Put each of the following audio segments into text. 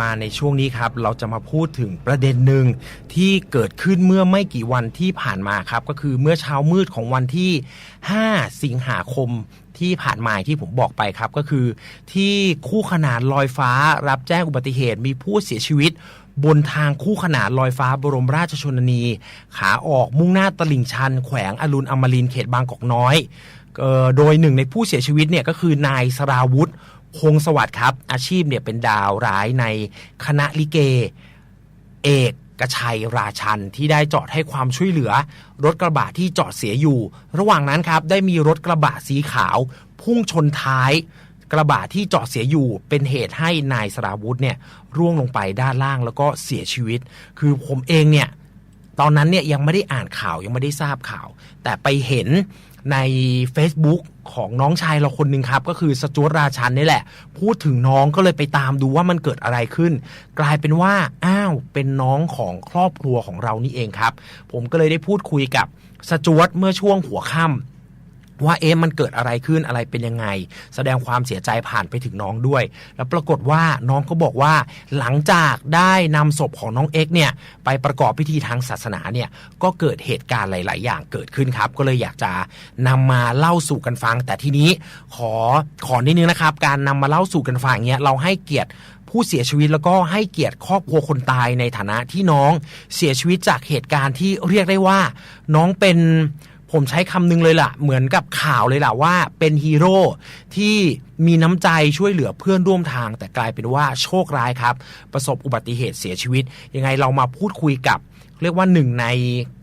มาในช่วงนี้ครับ เราจะมาพูดถึงประเด็นหนึ่งที่เกิดขึ้นเมื่อไม่กี่วันที่ผ่านมาครับ ก็คือเมื่อเช้ามืดของวันที่ 5 สิงหาคมที่ผ่านมาที่ผมบอกไปครับก็คือ ที่คู่ขนานลอยฟ้ารับแจ้งอุบัติเหตุมีผู้เสียชีวิต บนทางคู่ขนานลอยฟ้าบรมราชชนนี ขาออกมุ่งหน้าตลิ่งชัน แขวงอรุณอมรินเขตบางกอกน้อยออโดยหนึ่งในผู้เสียชีวิตเนี่ยก็คือนายสราวุธ คงสวัสดิ์ครับ อาชีพเนี่ยเป็นดาวร้ายในคณะลิเก เอกกระชัยราชันที่ได้จอดให้ความช่วยเหลือ รถกระบะที่จอดเสียอยู่ ระหว่างนั้นครับได้มีรถกระบะสีขาว พุ่งชนท้าย กระบะที่จอดเสียอยู่ เป็นเหตุให้นายสราวุธเนี่ยร่วงลงไปด้านล่างแล้วก็เสียชีวิต คือผมเองเนี่ยตอนนั้นเนี่ยยังไม่ได้อ่านข่าวยังไม่ได้ทราบข่าว แต่ไปเห็น ใน Facebook ของน้องชายเราคนหนึ่งครับ ก็คือสจวตราชันนี่แหละ พูดถึงน้องก็เลยไปตามดูว่ามันเกิดอะไรขึ้น กลายเป็นว่า อ้าว เป็นน้องของครอบครัวของเรานี่เองครับ ผมก็เลยได้พูดคุยกับสจวตเมื่อช่วงหัวค่ำ ว่าเอ๊ะมันเกิดอะไรขึ้นอะไรเป็นยังไง แสดงความเสียใจผ่านไปถึงน้องด้วย แล้วปรากฏว่าน้องก็บอกว่าหลังจากได้นำศพของน้องเอ็กซ์เนี่ยไปประกอบพิธีทางศาสนาเนี่ยก็เกิดเหตุการณ์หลาย ๆ อย่างเกิดขึ้นครับ ก็เลยอยากจะนำมาเล่าสู่กันฟัง แต่ทีนี้ขอขอนิดนึงนะครับ การนำมาเล่าสู่กันฟังเนี้ยเราให้เกียรติผู้เสียชีวิตแล้วก็ให้เกียรติครอบครัวคนตายในฐานะที่น้องเสียชีวิตจากเหตุการณ์ที่เรียกได้ว่า น้องเป็น ผมใช้คำนึงเลยล่ะ เหมือนกับข่าวเลยล่ะว่าเป็นฮีโร่ที่มีน้ำใจช่วยเหลือเพื่อนร่วมทาง แต่กลายเป็นว่าโชคร้ายครับ ประสบอุบัติเหตุเสียชีวิต ยังไงเรามาพูดคุยกับ เรียกว่าหนึ่งใน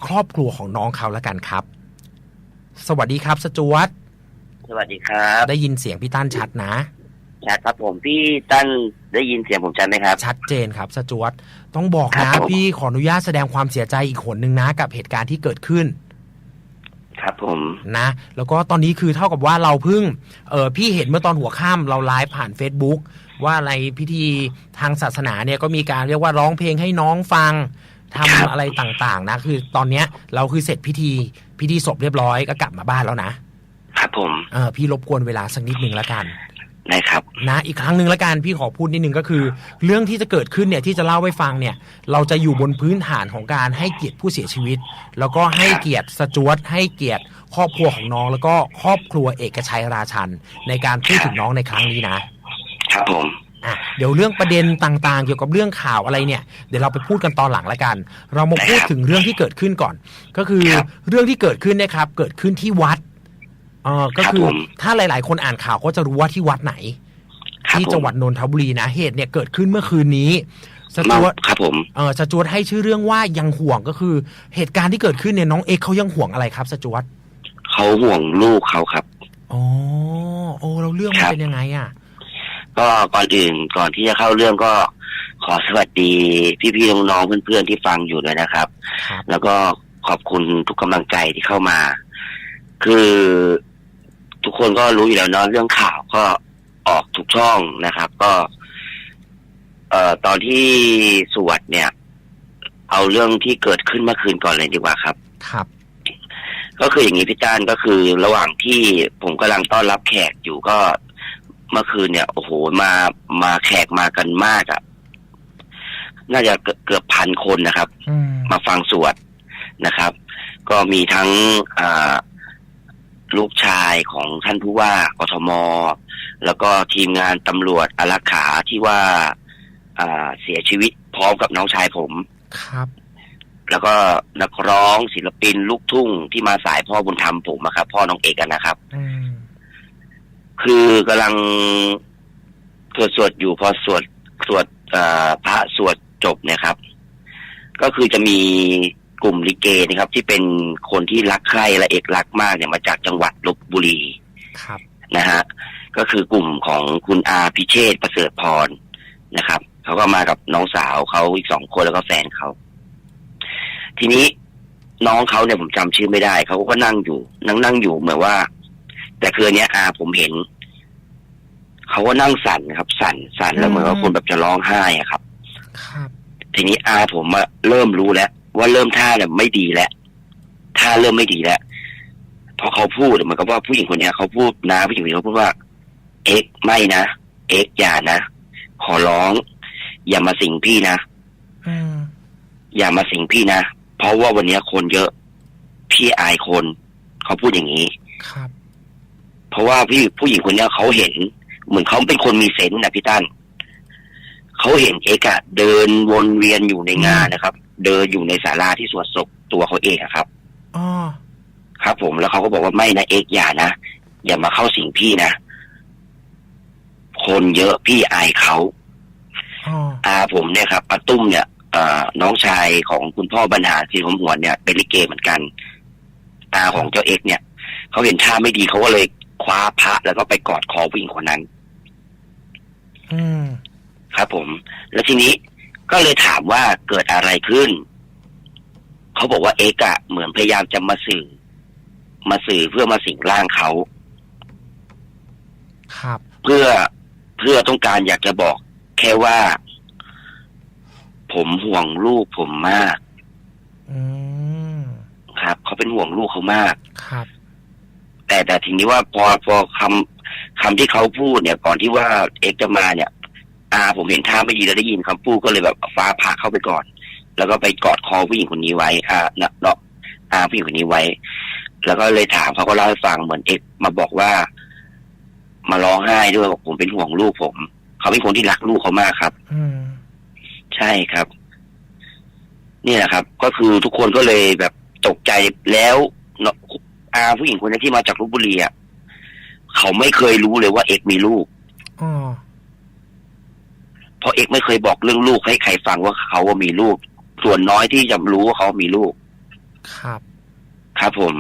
ครอบครัวของน้องเขาแล้วกันครับ สวัสดีครับสจวตสวัสดีครับ ได้ยินเสียงพี่ตั้นชัดนะ ชัดครับผมพี่ตั้นได้ยินเสียงผมชัดไหมครับ ชัดเจนครับสจวตต้องบอกครันะบผม พี่ขออนุญาตแสดงความเสียใจอีกหนหนึ่งนะกับเหตุการณ์ที่เกิดขึ้น ครับผมนะ แล้วก็ตอนนี้คือเท่ากับว่าเราเพิ่งเออพี่เห็นเมื่อตอนหัวค่ำเราไลฟ์ผ่าน Facebook ว่าในพิธีทางศาสนาเนี่ยก็มีการเรียกว่าร้องเพลงให้น้องฟังทำอะไรต่างๆ นะ คือตอนเนี้ยเราคือเสร็จพิธีพิธีศพเรียบร้อยก็กลับมาบ้านแล้วนะครับผมเออพี่รบกวนเวลาสักนิดหนึ่งแล้วกัน ได้ครับนะอีกครั้งหนึ่งแล้วกันพี่ขอพูดนิดนึงก็คือ เรื่องที่จะเกิดขึ้นเนี่ยที่จะเล่าให้ฟังเนี่ย เราจะอยู่บนพื้นฐานของการให้เกียรติผู้เสียชีวิต แล้วก็ให้เกียรติสจวตให้เกียรติครอบครัวของน้อง แล้วก็ครอบครัวเอกชัยราชัน ในการพูดถึงน้องในครั้งนี้นะครับผมอะเดี๋ยวเรื่องประเด็นต่างๆ เกี่ยวกับเรื่องข่าวอะไรเนี่ยเดี๋ยวเราไปพูดกันตอนหลังแล้วกัน เรามาพูดถึงเรื่องที่เกิดขึ้นก่อน ก็คือเรื่องที่เกิดขึ้นเนยครับเกิดขึ้นที่วัดเออก็คือถ้าหลาย ๆ คนอ่านข่าวก็จะรู้ว่าที่วัดไหนครับที่ผมจังหวัดนนทบุรีนะเหตุเนี่ยเกิดขึ้นเมื่อคืนนี้สจมาวตครับผมเออสจวตให้ชื่อเรื่องว่ายังห่วงก็คือ เหตุการณ์ที่เกิดขึ้นเนี่ยน้องเอกเขายังห่วงอะไรครับสจวตเขาห่วงลูกเขาครับอ๋อโอ้เราเรื่องมันครับเป็นยังไงอะ ก็ก่อนอื่นก่อนที่จะเข้าเรื่องก็ขอสวัสดีพี่ๆน้องๆเพื่อนๆที่ฟังอยู่ด้วยนะครับครับแล้วก็ขอบคุณทุกกำลังใจที่เข้ามา คือ ทุกคนก็รู้อยู่แล้วเนาะเรื่องข่าวก็ออกทุกช่องนะครับ ก็ เอ่อตอนที่สวดเนี่ย เอาเรื่องที่เกิดขึ้นเมื่อคืนก่อนเลยดีกว่าครับ ครับ ก็คืออย่างนี้พี่จ้านก็คือ ระหว่างที่ผมกำลังต้อนรับแขกอยู่ก็เมื่อคืนเนี่ย โอ้โหมามาแขกมากันมากอะ่ะ น่าจะเกือบเกือบพันคนนะครับอืมมาฟังสวดนะครับ ก็มีทั้งอ่า ลูกชายของท่านผู้ว่ากทม แล้วก็ทีมงานตำรวจอารักขาที่ว่าอ่าเสียชีวิตพร้อมกับน้องชายผมครับ แล้วก็นักร้องศิลปินลูกทุ่งที่มาสายพ่อบุญธรรมผมอะครับ พ่อน้องเอกอะนะครับอืมคือกำลังสวดสวดอยู่พอสวดสวดเอ่อพระสวดจบเนี่ยครับ ก็คือจะมี กลุ่มลิเกนะครับ ที่เป็นคนที่รักใคร่และเอกลักษณ์มากเนี่ยมาจากจังหวัดลบบุรีครับนะฮะก็คือกลุ่มของคุณอาพิเชษฐ์ประเสริฐพรนะครับเขาก็มากับน้องสาวเขาอีกสองคนแล้วก็แฟนเขาทีนี้น้องเขาเนี่ยผมจำชื่อไม่ได้เขาก็นั่งอยู่นั่งนั่งอยู่เหมือนว่า แต่คืออนเนี้ยอาผมเห็นเขาก็นั่งสั่นครับ สั่นสั่นแล้วเหมือนว่าคนแบบจะร้องไห้อะครับ ครับ ทีนี้อาผมอะเริ่มรู้แล้ว ว่าเริ่มท่าเนี่ยไม่ดีแล้วท่าเริ่มไม่ดีแล้วพอเขาพูดเหมือนกับว่าผู้หญิงคนเนี้ยเขาพูดนะผู้หญิงคนนี้เขาพูดว่า เอ็กซ์ไม่นะเอ็กซ์อย่านะขอร้อง อย่ามาสิงพี่นะอืมอย่ามาสิงพี่นะเพราะว่าวันนี้คนเยอะพี่อายคน เขาพูดอย่างนี้ครับ เพราะว่าพี่ผู้หญิงคนเนี้ยเขาเห็น เหมือนเขาเป็นคนมีเซนส์นะพี่ตั้นเขาเห็นเอกอะเดินวนเวียนอยู่ในงานนะครับ เดินอยู่ในศาลาที่สวดศพตัวเขาเองอะครับอ๋อครับ ผมแล้วเขาก็บอกว่าไม่นะเอกอย่านะอย่ามาเข้าสิงพี่นะคนเยอะพี่อายเขาอ๋ออาผมเนี่ยครับป้าตุ้มเนี่ยเอ่อน้องชายของคุณพ่อบรรหารศรีหมหวนเนี่ยเป็นลิเกเหมือนกัน ตาของเจ้าเอกเนี่ยเขาเห็นท่าไม่ดีเขาก็เลยคว้าพระแล้วก็ไปกอดคอผู้หญิงคนนั้น อืมครับผม แล้วทีนี้ ก็เลยถามว่าเกิดอะไรขึ้น เขาบอกว่าเอกอะเหมือนพยายามจะมาสื่อ มาสื่อเพื่อมาสิงร่างเขาครับ เพื่อเพื่อต้องการอยากจะบอก แค่ว่า ผมห่วงลูกผมมากอืมครับเขาเป็นห่วงลูกเขามากครับ แต่แต่ทีนี้ว่าพอพอคำคำที่เขาพูดเนี่ย ก่อนที่ว่าเอกจะมาเนี่ย อาผมเห็นท่าไม่ดีแล้วได้ยินคำพูดก็เลยแบบฟ้าผ่าเข้าไปก่อน แล้วก็ไปกอดคอผู้หญิงคนนี้ไว้อาเนาะเนาะอาผู้หญิงคนนี้ไว้ แล้วก็เลยถามเขาก็เล่าให้ฟังเหมือนเอกมาบอกว่า มาร้องไห้ด้วยบอกผมเป็นห่วงลูกผม เขาเป็นคนที่รักลูกเขามากครับ อืมใช่ครับ นี่แหละครับ ก็คือทุกคนก็เลยแบบตกใจแล้วเนาะอาผู้หญิงคนนี้ที่มาจากลบบุรีอะเขาไม่เคยรู้เลยว่าเอกมีลูกอ๋อ เพราะเอกไม่เคยบอกเรื่องลูกให้ใครฟังว่าเขาว่ามีลูก ส่วนน้อยที่จะรู้ว่าเขามีลูก ครับ ครับผม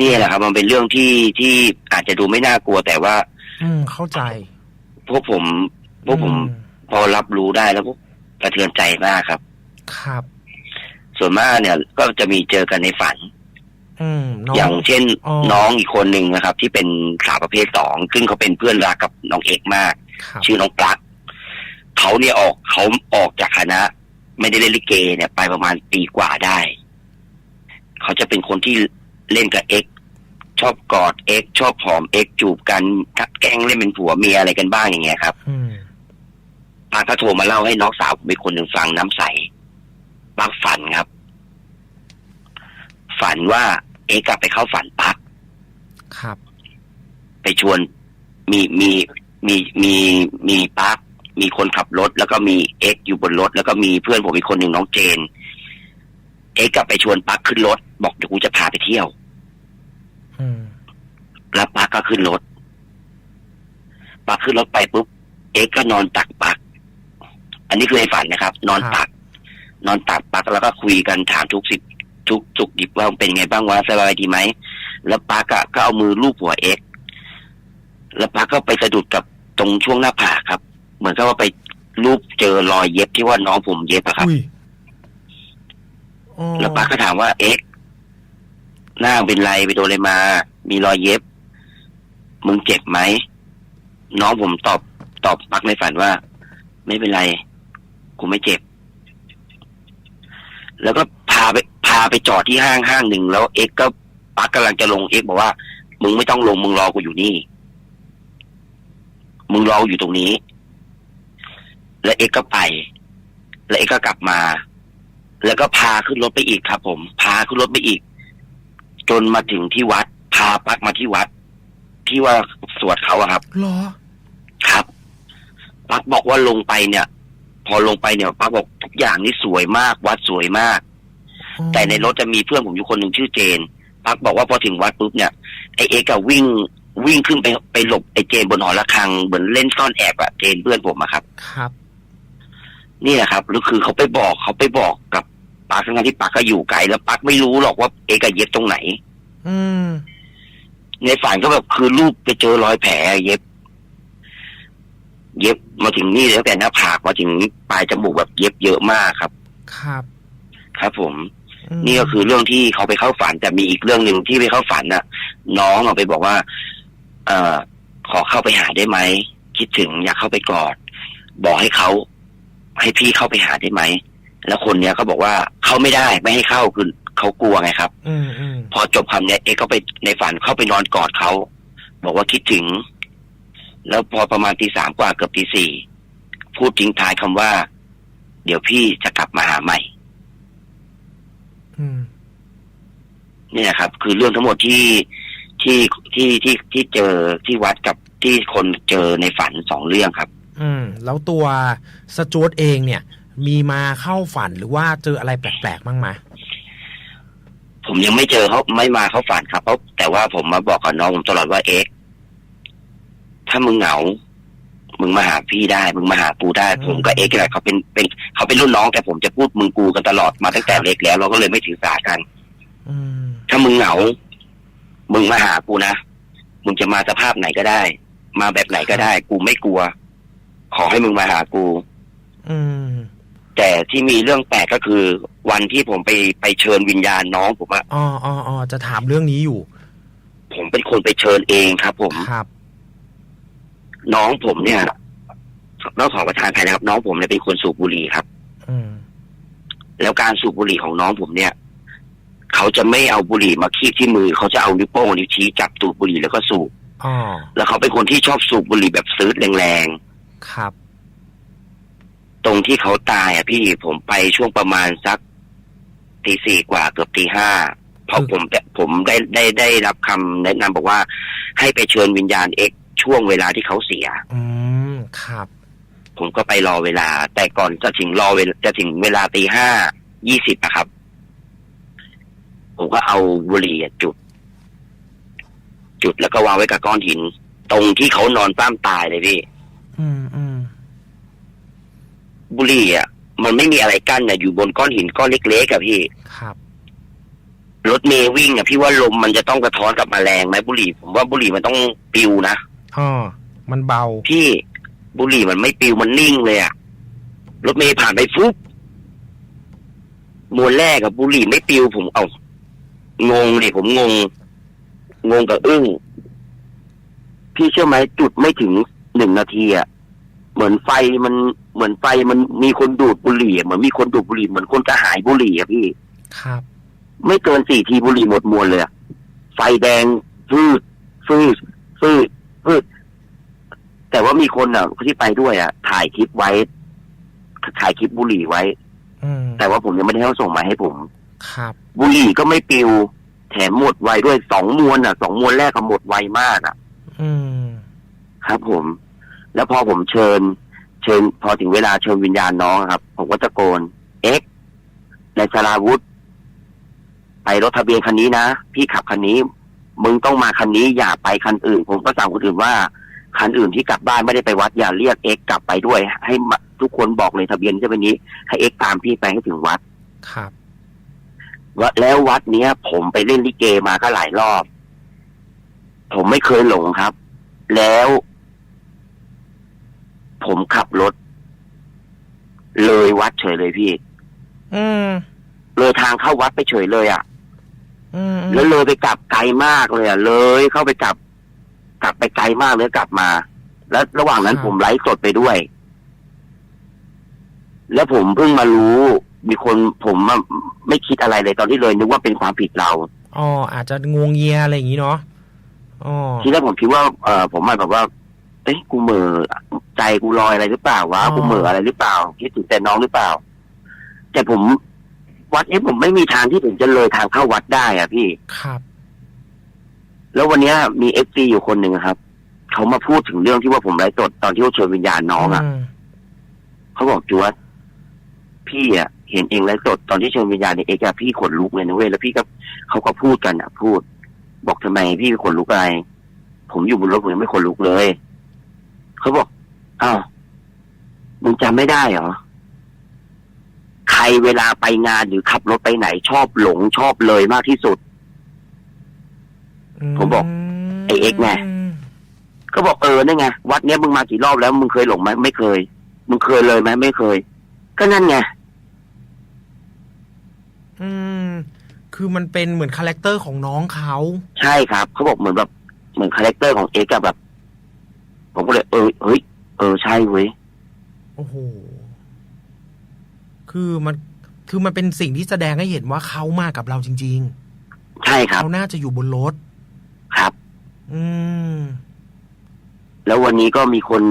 นี่แหละครับ มันเป็นเรื่องที่ที่อาจจะดูไม่น่ากลัวแต่ว่า อืมเข้าใจ พวกผมพวกผมอืพอรับรู้ได้แล้วพวกกระเทือนใจมากครับ ครับ ส่วนมากเนี่ย ก็จะมีเจอกันในฝันอืมน้องอย่างเช่นอ๋อน้องอีกคนหนึ่งนะครับ ที่เป็นสาวประเภทสองซึ่งเขาเป็นเพื่อนรักกับน้องเอกมากครับชื่อน้องปลั๊ก เขาเนี่ยออกเขาออกจากคณะ ไม่ได้เล่นลิเกเนี่ย ไปประมาณปีกว่าได้ เขาจะเป็นคนที่เล่นกับเอกชอบกอดเอกชอบหอมเอกจูบกันแกล้งเล่นเป็นผัวเมียอะไรกันบ้างอย่างเงี้ยครับอืมปาก็โทรมาเล่าให้น้องสาวผมเป็นคนหนึ่งฟังน้ำใสปักฝันครับ ฝันว่า เอกกลับไปเข้าฝันปักครับ ไปชวนมีมีมีมีมีปัก มีคนขับรถ แล้วก็มีเอ็กซ์อยู่บนรถ แล้วก็มีเพื่อนผมอีกคนหนึ่งน้องเจน เอ็กซ์กลับไปชวนปักขึ้นรถ บอกเดี๋ยวกูจะพาไปเที่ยวอืมแล้วปักก็ขึ้นรถปักขึ้นรถไปปุ๊บเอ็กซ์ก็นอนตักปัก อันนี้คือในฝันนะครับ นอนตัก นอนตักปักแล้วก็คุยกันถามทุกสิทุกจุกดิบว่าเป็นไงบ้างวะสบายดีไหมแล้วปักอะก็เอามือลูบหัวเอ็กซ์แล้วปักก็ไปสะดุดกับตรงช่วงหน้าผากครับ เหมือนกับว่าไปรูปเจอรอยเย็บที่ว่าน้องผมเย็บอะครับ อุ้ยอ๋อแล้วป้าก็ถามว่าเอ็กซ์หน้าเป็นไรไปโดนอะไรมา มีรอยเย็บ มึงเจ็บไหม น้องผมตอบตอบปักในฝันว่า ไม่เป็นไร กูไม่เจ็บ แล้วก็พาไป พาไปจอดที่ห้างห้างหนึ่งแล้วเอ็กซ์ก็ปักกำลังจะลงเอ็กซ์บอกว่า มึงไม่ต้องลงมึงรอกูอยู่นี่ มึงรออยู่ตรงนี้ แล้วเอ็กซ์ก็ไป แล้วเอ็กซ์ก็กลับมา แล้วก็พาขึ้นรถไปอีกครับ ผม พาขึ้นรถไปอีก จนมาถึงที่วัด พาปักมาที่วัด ที่ว่าสวดเขาอะครับเหรอ ครับปักบอกว่าลงไปเนี่ย พอลงไปเนี่ยปักบอกทุกอย่างนี่สวยมาก วัดสวยมากอ๋อแต่ในรถจะมีเพื่อนผมอยู่คนหนึ่งชื่อเจนปักบอกว่าพอถึงวัดปุ๊บเนี่ยไอเอกอะวิ่งวิ่งขึ้นไปไปหลบไอเจนบนหอระฆังเหมือนเล่นซ่อนแอบอะเจนเพื่อนผมอะครับ ครับ นี่แหละครับแล้วคือเขาไปบอกเขาไปบอกกับปักทั้งๆที่ปักก็อยู่ไกลแล้วปักไม่รู้หรอกว่าเอกอะเย็บตรงไหน อืม ในฝันก็แบบคือรูปไปเจอรอยแผลเย็บ เย็บมาถึงนี่เลยตั้งแต่หน้าผากมาถึงปลายจมูกแบบเย็บเยอะมากครับ ครับ ครับผมอืมนี่ก็คือเรื่องที่เขาไปเข้าฝันแต่มีอีกเรื่องหนึ่งที่ไปเข้าฝันน่ะ น้องเอาไปบอกว่า เอ่อขอเข้าไปหาได้ไหมคิดถึงอยากเข้าไปกอด บอกให้เขา ให้พี่เข้าไปหาได้ไหม แล้วคนเนี้ยก็บอกว่าเข้าไม่ได้ไม่ให้เข้าคือเขากลัวไงครับอืมอืมพอจบคำเนี้ยเอ็กก็ไปในฝันเข้าไปนอนกอดเขาบอกว่าคิดถึง แล้วพอประมาณตีสามกว่าเกือบตีสี่พูดทิ้งท้ายคำว่า เดี๋ยวพี่จะกลับมาหาใหม่อืมเนี่ยครับ คือเรื่องทั้งหมดที่ที่ที่ที่ที่เจอที่วัดกับที่คนเจอในฝันสองเรื่องครับ อืมแล้วตัวสจวตเองเนี่ย มีมาเข้าฝันหรือว่าเจออะไรแปลกๆบ้างไหมผมยังไม่เจอเขาไม่มาเขาฝันครับเพราะแต่ว่าผมมาบอกกับน้องผมตลอดว่าเอ็กซ์ถ้ามึงเหงา มึงมาหาพี่ได้ มึงมาหาปูได้ ผมกับเอ็กซ์แหละเขาเป็นเป็นเขาเป็นรุ่นน้องแต่ผมจะพูดมึงกูกันตลอดมาตั้งแต่เล็กแล้ว เราก็เลยไม่ถือสากันอืมถ้ามึงเหงา มึงมาหากูนะ มึงจะมาสภาพไหนก็ได้ มาแบบไหนก็ได้ กูไม่กลัว ขอให้มึงมาหากู อืม แต่ที่มีเรื่องแปลกก็คือ วันที่ผมไปไปเชิญวิญญาณน้องผมอะอ๋ออ๋ออ๋อจะถามเรื่องนี้อยู่ ผมเป็นคนไปเชิญเองครับ ผม ครับ น้องผมเนี่ยนอกขอประทานภัยนะครับ น้องผมเนี่ยเป็นคนสูบบุหรี่ครับ อืม แล้วการสูบบุหรี่ของน้องผมเนี่ยเขาจะไม่เอาบุหรี่มาคีบที่มือ เขาจะเอานิ้วโป้งนิ้วชี้จับตูดบุหรี่แล้วก็สูบอ๋อแล้วเขาเป็นคนที่ชอบสูบบุหรี่แบบซื้อแรง ครับๆตรงที่เขาตายอะพี่ผมไปช่วงประมาณสักตีสี่กว่าเกือบตีห้าเพราะอืมผมผมได้ได้ได้รับคำแนะนำบอกว่า ให้ไปเชิญวิญญาณเอ็กซ์ช่วงเวลาที่เขาเสีย อืมครับ ผมก็ไปรอเวลา แต่ก่อนจะถึงรอเวลาจะถึงเวลาตีห้ายี่สิบนะครับ ผมก็เอาบุหรี่อะจุด จุดแล้วก็วางไว้กับก้อนหิน ตรงที่เขานอนป้ามตายเลยพี่ อืมอืมบุหรี่อะ มันไม่มีอะไรกั้นอะอยู่บนก้อนหินก้อนเล็กๆกับพี่ ครับ รถเมย์วิ่งอะพี่ว่าลมมันจะต้องกระท้อนกับแมลงไหมบุหรี่ ผมว่าบุหรี่มันต้องปิวนะอ๋อมันเบา พี่บุหรี่มันไม่ปิวมันนิ่งเลยอะรถเมย์ผ่านไปฟุ๊บมวนแรกกับบุหรี่ไม่ปิวผมเอางงดิผมงง งงกับอึ้งพี่เชื่อไหมจุดไม่ถึง หนึ่งนาทีอะเหมือนไฟมันเหมือนไฟมันมีคนดูดบุหรี่อะเหมือนมีคนดูดบุหรี่เหมือนคนกระหายบุหรี่อะพี่ ครับ ไม่เกินสี่ทีบุหรี่หมดมวลเลยอะไฟแดงฟืดฟืดฟืดฟืดแต่ว่ามีคนอะที่ไปด้วยอะ ถ่ายคลิปไว้ ถ่ายคลิปบุหรี่ไว้ อืมแต่ว่าผมยังไม่ได้ให้เขาส่งมาให้ผม ครับ บุหรี่ก็ไม่ปิว แถมหมดไวด้วยสองมวนอะสองมวนแรกก็หมดไวมากอะ อืม ครับผม แล้วพอผมเชิญ เชิญ พอถึงเวลาเชิญวิญญาณน้องอะครับ ผมก็ตะโกน เอ็กซ์ในสราวุธ ไปรถทะเบียนคันนี้นะ พี่ขับคันนี้ มึงต้องมาคันนี้อย่าไปคันอื่น ผมก็สั่งคนอื่นว่าคันอื่นที่กลับบ้านไม่ได้ไปวัดอย่าเรียกเอ็กซ์กลับไปด้วย ให้มาทุกคนบอกเลยทะเบียนใช่ไหมนี้ ให้เอ็กซ์ตามพี่ไปให้ถึงวัด ครับวัดแล้ววัดเนี้ย ผมไปเล่นลิเกมาก็หลายรอบ ผมไม่เคยหลงครับ แล้ว ผมขับรถ เลยวัดเฉยเลยพี่ อืม เลยทางเข้าวัดไปเฉยเลยอะ่ะอืมแล้วเลยไปกลับไกลมากเลยอะ่ะ เลยเข้าไปกลับ กลับไปไกลมากเลยกลับมา แล้วระหว่างนั้นผมไลฟ์สดไปด้วย แล้วผมเพิ่งมารู้ มีคนผมอะไม่คิดอะไรเลยตอนที่เลยนึกว่าเป็นความผิดเราอ๋ออาจจะงวงเงียอะไรอย่างนี้เนาะอ๋อทีแรกผมคิดว่าเออผมมาแบบว่า เอ้ยกูเหม่อใจกูลอยอะไรหรือเปล่าวะอ๋อ กูเหม่ออะไรหรือเปล่าคิดถึงแต่น้องหรือเปล่า แต่ผมวัดนี้ผมไม่มีทางที่ผมจะเลยทางเข้าวัดได้อะพี่ ครับ แล้ววันเนี้ยมีเอฟซีอยู่คนหนึ่งอะครับเขามาพูดถึงเรื่องที่ว่าผมไร้สดตอนที่เขาเชิญวิญญาณน้องอะมเขาบอกจวดพี่อะเห็นเองไร้สดตอนที่เชิญวิญญาณเนี่ยเอกอะพี่ขนลุกเลยนะเว้ยแล้วพี่ก็เขาก็พูดกันอะพูด บอกทำไมพี่ขนลุกอะไรผมอยู่บนรถผมยังไม่ขนลุกเลย เขาบอกอ้าวมึงจำไม่ได้เหรอ ใครเวลาไปงานหรือขับรถไปไหน ชอบหลงชอบเลยมากที่สุด ผมบอกไอ้เอ็กซ์ไงก็บอกเออนั่นไงวัดเนี้ยมึงมากี่รอบแล้ว มึงเคยหลงไหมไม่เคย มึงเคยเลยไหมไม่เคย ก็นั่นไงอืม คือมันเป็นเหมือนคาแรคเตอร์ของน้องเขา ใช่ครับ เขาบอกเหมือนแบบ เหมือนคาแรคเตอร์ของเอ็กซ์อะแบบ ผมก็เลยเออเฮ้ยเออใช่เว้ยโอ้โหคือมันคือมันเป็นสิ่งที่แสดงให้เห็นว่าเขามากับเราจริงใช่ๆครับเขาน่าจะอยู่บนรถครับ อืม แล้ววันนี้ก็มีคน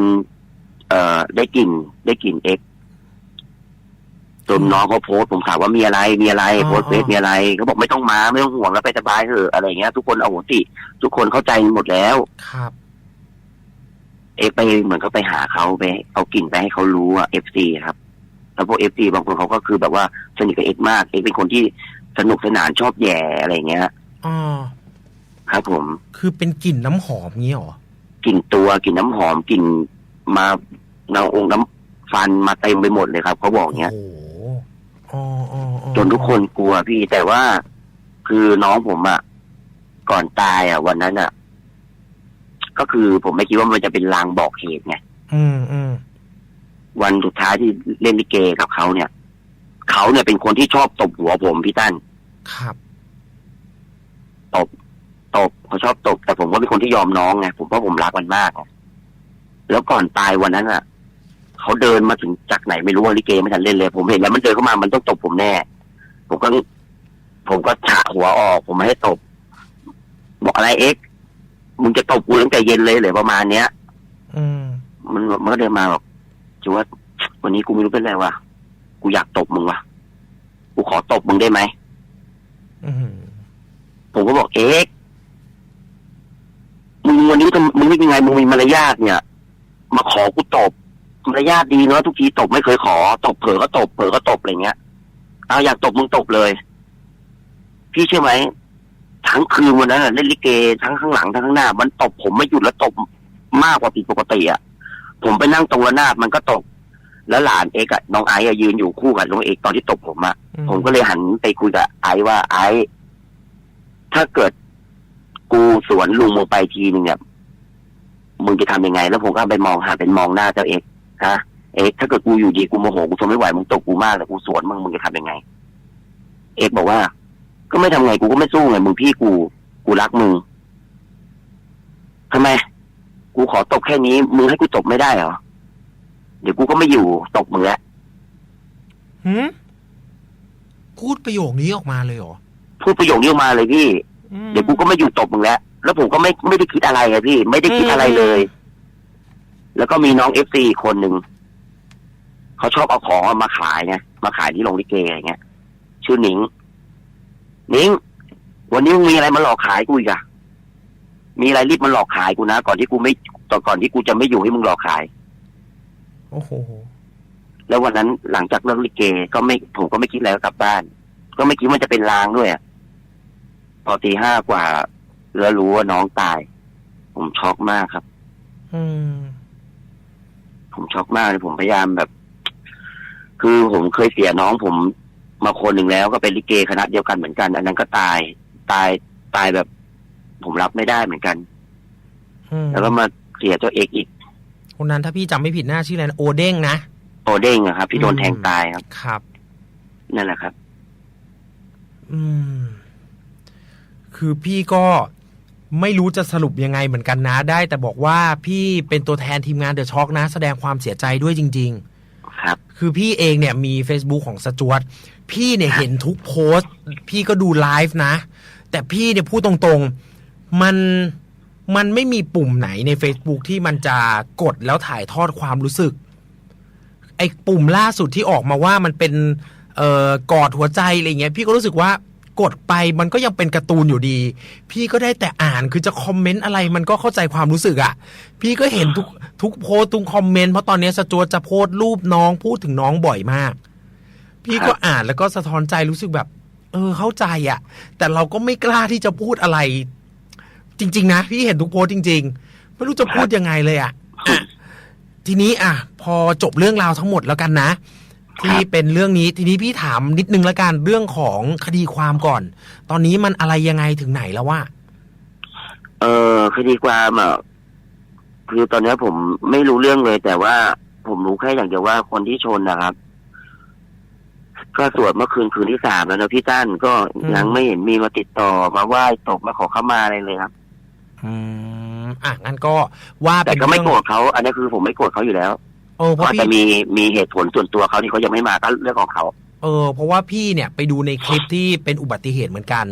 เอ่อ ได้กลิ่นได้กลิ่นเอ็กจนน้องเขาโพสต์ผมถามว่ามีอะไร มีอะไรอ๋อโพสต์เฟซอ๋อมีอะไรเขาบอกไม่ต้องมาไม่ต้องห่วงแล้วไปสบายเถอะอะไรอย่างเงี้ย ทุกคนเอาหัวติ ทุกคนเข้าใจหมดแล้ว ครับ เอ็กไปเหมือนเขาไปหาเขาไป เอากลิ่นไปให้เขารู้อะเอฟซีครับ แล้วพวกเอฟซีบางคนเขาก็คือแบบว่าสนิทกับเอ็กมากเอ็กเป็นคนที่สนุกสนานชอบแย่อะไรอย่างเงี้ยอ๋อครับผม คือเป็นกลิ่นน้ำหอมงี้เหรอกลิ่นตัวกลิ่นน้ำหอมกลิ่นมาน้ำองค์น้ำฟันมาเต็มไปหมดเลยครับเขาบอกเงี้ยโอ้โหอ๋ออ๋ออ๋อจนทุกคนกลัวพี่แต่ว่า คือน้องผมอะก่อนตายอะวันนั้นอะ ก็คือผมไม่คิดว่ามันจะเป็นลางบอกเหตุไงอืมอืมวันสุดท้ายที่เล่นลิเกกับเขาเนี่ย เขาเนี่ยเป็นคนที่ชอบตบหัวผมพี่ตั้นครับตบเขาชอบตบ แต่ผมก็เป็นคนที่ยอมน้องไงผมเพราะผมรักมันมากไงแล้วก่อนตายวันนั้นอะเขาเดินมาถึงจากไหนไม่รู้ว่าลิเกไม่ทันเล่นเลย ผมเห็นแล้วมันเดินเข้ามามันต้องตบผมแน่ ผมก็ ผมก็ฉะหัวออก ผมไม่ให้ตบ บอกอะไรเอ็กซ์ มึงจะตบกูตั้งแต่เย็นเลยเหรือประมาณเนี้ย อืม มันมันก็เดินมาบอกจูว่าวันนี้กูไม่รู้เป็นไรวะกูอยากตบมึงวะกูขอตบมึงได้ไหมอืมผมก็บอกเอ็กซ์มึงวันนี้ทำมึงไม่เป็นไงมึงมีมารยาทเนี่ย มาขอกูตบมารยาทดีเนาะทุกทีตบไม่เคยขอ ตบเผลอก็ตบเผลอก็ตบอะไรเงี้ยเอาอยากตบมึงตบเลย พี่เชื่อไหม ทั้งคืนวันนั้นน่ะเล่นลิเกทั้งข้างหลังทั้งข้างหน้า มันตบผมไม่หยุดแล้วตบมากกว่าผิดปกติอะผมไปนั่งตรงระนาบมันก็ตบแล้วหลานเอกอะน้องไอซ์อะยืนอยู่คู่กับน้องเอกตอนที่ตบผมอะอืผมก็เลยหันไปคุยกับไอซ์ว่าไอซ์ถ้าเกิดกูสวนลุงมึงไปทีนึงเนี่ยมึงจะทำยังไง แล้วผมก็ไปมองหาเป็นมองหน้าเจ้าเอกฮะเอกถ้าเกิดกูอยู่ดีกูโมโหกูทนไม่ไหวมึงตกกูมากแต่กูสวนมึงมึงจะทำยังไง เอกบอกว่า ก็ไม่ทำไงกูก็ไม่สู้ไงมึงพี่กู กูรักมึงทำไม กูขอตบแค่นี้ มึงให้กูตบไม่ได้เหรอ เดี๋ยวกูก็ไม่อยู่ตบมึงแล้วหืมพูดประโยคนี้ออกมาเลยเหรอ พูดประโยคนี้ออกมาเลยพี่อืมเดี๋ยวกูก็ไม่อยู่ตบมึงแล้ว แล้วผมก็ไม่ไม่ได้คิดอะไรไงพี่ ไม่ได้คิดอะไรเลย แล้วก็มีน้องเอฟซีคนหนึ่งเขาชอบเอาของมาขายไงมาขายที่โรงลิเกอะไรเงี้ย ชื่อหนิงห นิงวันนี้มึงมีอะไรมาหลอกขายกูอีกอะมีอะไรรีบมาหลอกขายกูนะก่อนที่กูไม่ตอนก่อนที่กูจะไม่อยู่ให้มึงหลอกขาย โอ้โห แล้ววันนั้นหลังจากเลิกลิเกก็ไม่ผมก็ไม่คิดอะไรก็กลับบ้าน ก็ไม่คิดว่าจะเป็นลางด้วยอะพอตีห้ากว่าแล้วรู้ว่าน้องตาย ผมช็อกมากครับ อืม ผมช็อกมากเลยผมพยายามแบบ คือผมเคยเสียน้องผม มาคนหนึ่งแล้วก็เป็นลิเกคณะเดียวกันเหมือนกัน อันนั้นก็ตายตายตายแบบ ผมรับไม่ได้เหมือนกันอืมแล้วก็มาเสียเจ้าเอกอีกคนนั้นถ้าพี่จำไม่ผิดหน้าชื่ออะไรนะโอเด้งนะโอเด้งอะครับ ที่โดนอืมแทงตายครับครับ นั่นแหละครับ อืม คือพี่ก็ไม่รู้จะสรุปยังไงเหมือนกันนะ ได้ แต่บอกว่าพี่เป็นตัวแทนทีมงานเดอะช็อคนะ แสดงความเสียใจด้วยจริงครับๆ คือพี่เองเนี่ยมี Facebook ของสจวตพี่เนี่ยเห็นทุกโพสต์ พี่ก็ดูไลฟ์นะ แต่พี่เนี่ยพูดตรงๆ มันมันไม่มีปุ่มไหนใน Facebook ที่มันจะกดแล้วถ่ายทอดความรู้สึก ไอ้ปุ่มล่าสุดที่ออกมาว่ามันเป็นเอ่อกอดหัวใจอะไรเงี้ย พี่ก็รู้สึกว่า กดไปมันก็ยังเป็นการ์ตูนอยู่ดี พี่ก็ได้แต่อ่านคือจะคอมเมนต์อะไรมันก็เข้าใจความรู้สึกอะ่ะ พี่ก็เห็นทุกทุกโพสทุกคอมเมนต์เพราะตอนนี้สจวตจะโพสรูปน้องพูดถึงน้องบ่อยมาก พี่ก็อ่านแล้วก็สะท้อนใจรู้สึกแบบ เออเข้าใจอะ่ะ แต่เราก็ไม่กล้าที่จะพูดอะไร จริง ๆ นะ พี่เห็นทุกโพสจริง ๆ ไม่รู้จะพูดยังไงเลยอะ่ะอะทีนี้อะ พอจบเรื่องราวทั้งหมดแล้วกันนะ ที่เป็นเรื่องนี้ทีนี้พี่ถามนิดนึงละกันเรื่องของคดีความก่อน ตอนนี้มันอะไรยังไงถึงไหนแล้วว่า เออคดีความอะคือตอนนี้ผมไม่รู้เรื่องเลย แต่ว่าผมรู้แค่อย่างเดียวว่าคนที่ชนนะครับ ก็สวดเมื่อคืนคืนที่สามแล้วนะพี่ตั้นก็อืมยังไม่เห็นมีมาติดต่อมาไหว้ตกมาขอเข้ามาอะไรเลยครับ อืมอะงั้นก็ว่าแต่เป็นก็ไม่เรื่องโกรธเขาอันนี้คือผมไม่โกรธเขาอยู่แล้ว เออเพเขาราะอาจจะพี่มีมีเหตุผลส่วนตัวเขาที่เขายังไม่มาก็เรื่องของเขา เออเพราะว่าพี่เนี่ยไปดูในคลิปที่เป็นอุบัติเหตุเหมือนกัน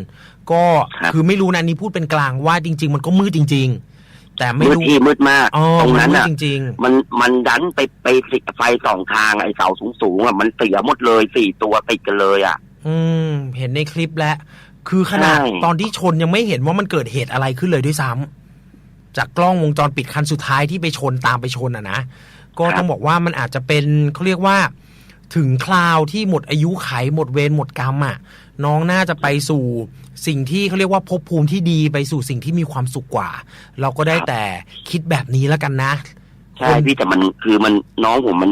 ก็ครับ คือไม่รู้นะอันนี้พูดเป็นกลางว่าจริง ๆ มันก็มืดจริง ๆ แต่ไม่มืดรู้ที่มืดมากอ๋อตรงมันั้นมืดอะ จริง มันมันดันไปไปติดไฟสองทางไอ้เสาสูงสูงๆอะมันเสียหมดเลยสี่ตัวติดกันเลยอะ ๆ อืม เห็นในคลิปแล้วคือขนาดใช่ ตอนที่ชนยังไม่เห็นว่ามันเกิดเหตุอะไรขึ้นเลยด้วยซ้ำจากกล้องวงจรปิดคันสุดท้ายที่ไปชนตามไปชนอะนะ ก็ต้องบอกว่ามันอาจจะเป็นเขาเรียกว่า ถึงคราวที่หมดอายุไขหมดเวรหมดกรรมอะน้องน่าจะไปสู่สิ่งที่เขาเรียกว่าภพภูมิที่ดีไปสู่สิ่งที่มีความสุขกว่า เราก็ได้แต่คิดแบบนี้แล้วกันนะ ใช่พี่แต่มันคือมันน้องผมมัน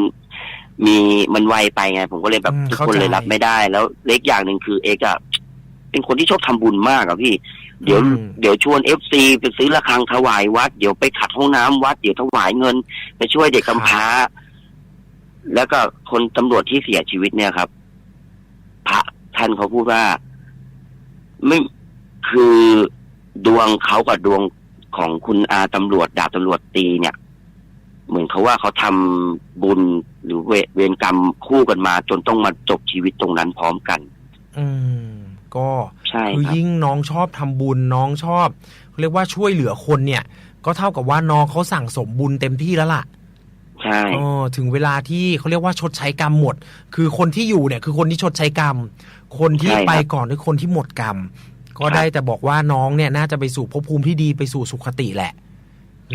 มีมันไวไปไง ผมก็เลยแบบอืมทุกเข้าคนใจเลยรับไม่ได้ แล้วเล็กอย่างหนึ่งคือเอกอะ เป็นคนที่ชอบทำบุญมากอะพี่ เดี๋ยวอืมเดี๋ยวชวนเอฟซีไปซื้อระฆังถวายวัด เดี๋ยวไปขัดห้องน้ำวัด เดี๋ยวถวายเงิน ไปช่วยเด็กกำพร้า แล้วก็คนตำรวจที่เสียชีวิตเนี่ยครับ พระท่านเขาพูดว่า ไม่คือดวงเขากับดวงของคุณอาตำรวจดาบตำรวจตีเนี่ย เหมือนเขาว่าเขาทำบุญหรือเวเวรกรรมคู่กันมา จนต้องมาจบชีวิตตรงนั้นพร้อมกัน อืม ก็ใช่คือครับยิ่งน้องชอบทำบุญน้องชอบเรียกว่าช่วยเหลือคนเนี่ย ก็เท่ากับว่าน้องเขาสั่งสมบุญเต็มที่แล้วล่ะใช่เออถึงเวลาที่เขาเรียกว่าชดใช้กรรมหมด คือคนที่อยู่เนี่ยคือคนที่ชดใช้กรรม คนที่ไปก่อนคือคนที่หมดกรรม ก็ได้แต่บอกว่าน้องเนี่ยน่าจะไปสู่ภพภูมิที่ดีไปสู่สุขติแหละ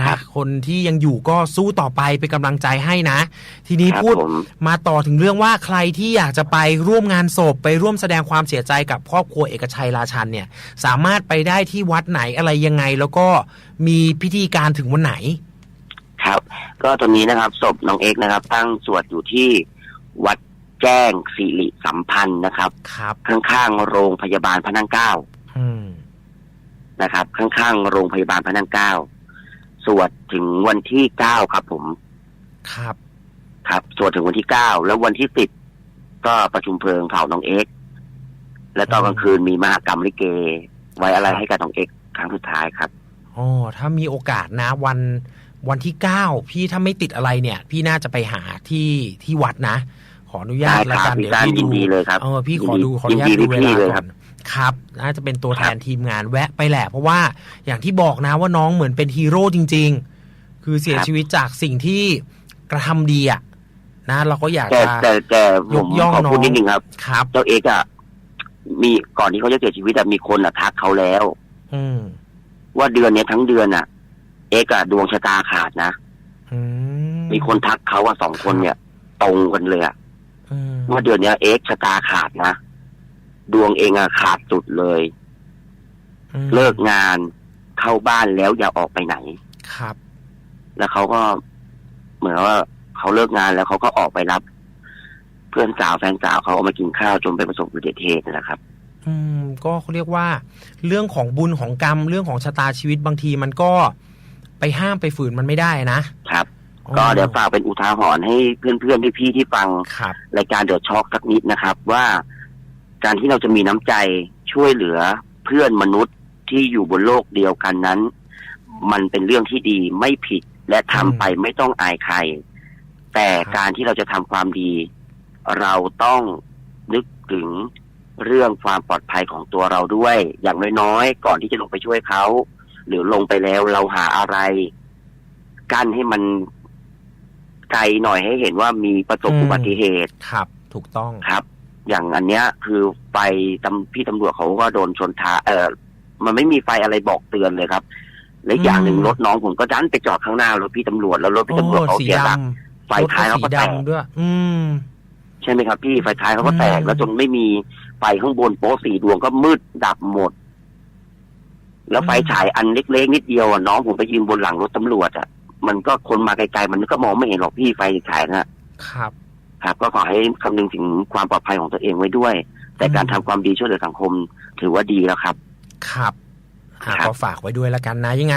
นะคนที่ยังอยู่ก็สู้ต่อไปเป็นกำลังใจให้นะ ทีนี้ครับพูดผมมาต่อถึงเรื่องว่าใครที่อยากจะไปร่วมงานศพไปร่วมแสดงความเสียใจกับครอบครัวเอกชัยราชันเนี่ย สามารถไปได้ที่วัดไหนอะไรยังไง แล้วก็มีพิธีการถึงวันไหน ครับ ก็ตอนนี้นะครับศพน้องเอกนะครับ ตั้งสวดอยู่ที่วัดแจ้งสิริสัมพันธ์นะครับครับข้างๆโรงพยาบาลพระนั่งเกล้าอืมนะครับ ข้างๆโรงพยาบาลพระนั่งเกล้า สวดถึงวันที่เก้าครับผม ครับ ครับ สวดถึงวันที่เก้าแล้ววันที่สิบก็ประชุมเพลิงเผาน้องเอกและตอนกลางคืนมีมหากรรมลิเก ไว้อะไรให้กับน้องเอกครั้งสุดท้ายครับอ๋อถ้ามีโอกาสนะวันวันที่เก้าพี่ถ้าไม่ติดอะไรเนี่ย พี่น่าจะไปหาที่ที่วัดนะ ขออนุญาตได้แล้วครักับนพี่เดี๋ยวตั้นพี่ยิดูนดีเลยครับเออพี่ขอดูขออยินุนญาตดีดูเวพี่ลาเลยก่ครัอบน ครับ น่าจะเป็นตัวแทนทีมงานแวะไปแหละ เพราะว่าอย่างที่บอกนะว่าน้องเหมือนเป็นฮีโร่จริง ๆ คือเสียครับชีวิตจากสิ่งที่กระทำดีอะนะเราก็อยากแต่จะ แต่แต่ผยมกย่องขอพูดน้องนิดนึงครับ ครับ เจ้าเอกอะมีก่อนที่เขาจะเสียชีวิตอะมีคนอะทักเขาแล้ว อืมว่าเดือนเนี้ยทั้งเดือนอะเอกอะดวงชะตาขาดนะอืมมีคนทักเขาว่าสองคนเนี่ย ตรงกันเลยอะอืมว่าเดือนเนี้ยเอกชะตาขาดนะ ดวงเองอะขาดสุดเลย อืมเลิกงานเข้าบ้านแล้วอย่าออกไปไหน ครับ แล้วเขาก็เหมือนว่าเขาเลิกงานแล้วเขาก็ออกไปรับ เพื่อนสาวแฟนสาวเขาเอามากินข้าวจนไปประสบอุบัติเหตุนะครับ อืมก็เขาเรียกว่าเรื่องของบุญของกรรม เรื่องของชะตาชีวิตบางทีมันก็ไปห้ามไปฝืนมันไม่ได้นะครับ ก็เดี๋ยวฝากเป็นอุทาหรณ์ให้เพื่อนๆพี่ๆที่ฟัง ครับ รายการเดือดช็อกสักนิดนะครับ ว่า การที่เราจะมีน้ำใจช่วยเหลือเพื่อนมนุษย์ที่อยู่บนโลกเดียวกันนั้น มันเป็นเรื่องที่ดีไม่ผิดและทำไปไม่ต้องอายใคร แต่การที่เราจะทำความดี เราต้องนึกถึงเรื่องความปลอดภัยของตัวเราด้วย อย่างน้อยๆก่อนที่จะลงไปช่วยเขา หรือลงไปแล้วเราหาอะไร กั้นให้มันไกลหน่อยให้เห็นว่ามีประสบอุบัติเหตุครับ ถูกต้องครับ อย่างอันเนี้ย คือไฟตำพี่ตำรวจเขาก็โดนชนท้ายเออมันไม่มีไฟอะไรบอกเตือนเลยครับ และอีกอย่างหนึ่งอืมรถน้องผมก็ดันไปจอดข้างหน้ารถพี่ตำรวจแล้วรถพี่โอ้ตำรวจเขาสีเสียหดลักำไฟท้ายเขาก็รถแตกสีดำด้วย อืมใช่ไหมครับ พี่ไฟท้ายเขาก็แตกอืมแล้วจนไม่มีไฟข้างบนโป๊ะสีดวงก็มืดดับหมด แล้วไฟฉายอันเล็กๆนิดเดียวอะน้องผมไปยืนบนหลังรถตำรวจอะมันก็คนมาไกลๆมันก็มองไม่เห็นหรอกพี่ไฟฉายนะครับ ครับ ก็ขอให้คำนึงถึงความปลอดภัยของตัวเองไว้ด้วย แต่การอืมทำความดีช่วยเหลือสังคม ถือว่าดีแล้วครับครับอะครับก็ฝากไว้ด้วยละกันนะ ยังไง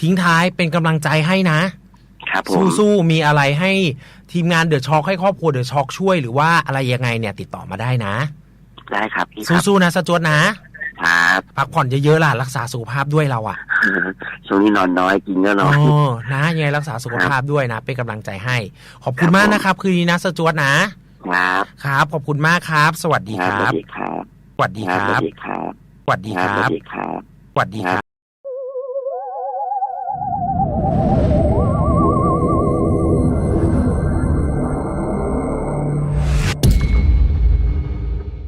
ทิ้งท้ายเป็นกำลังใจให้นะครับผมสู้ๆ มีอะไรให้ทีมงานเดอะช็อคให้ครอบครัวเดอะช็อคช่วยหรือว่าอะไรยังไงเนี่ยติดต่อมาได้นะ ได้ครับพี่ครับสู้ๆนะสจวตนะ ครับพักผ่อนเยอะๆล่ะรักษาสุขภาพด้วยเราอะช่วงนี้นอนน้อยกินก็น้อ๋อยอนะยังไงรักษาสุขภาพด้วยนะ เป็นกำลังใจให้ ขอบคุณมากนะครับ คืนนี้นะสจวตนะครับครับ ขอบคุณมากครับ สวัสดีคครับสวัรับสดีครับสวัสดีคครัรัสวับสดีครับสวัสดีคครับสวัรับสดีครับสวัสดีครับ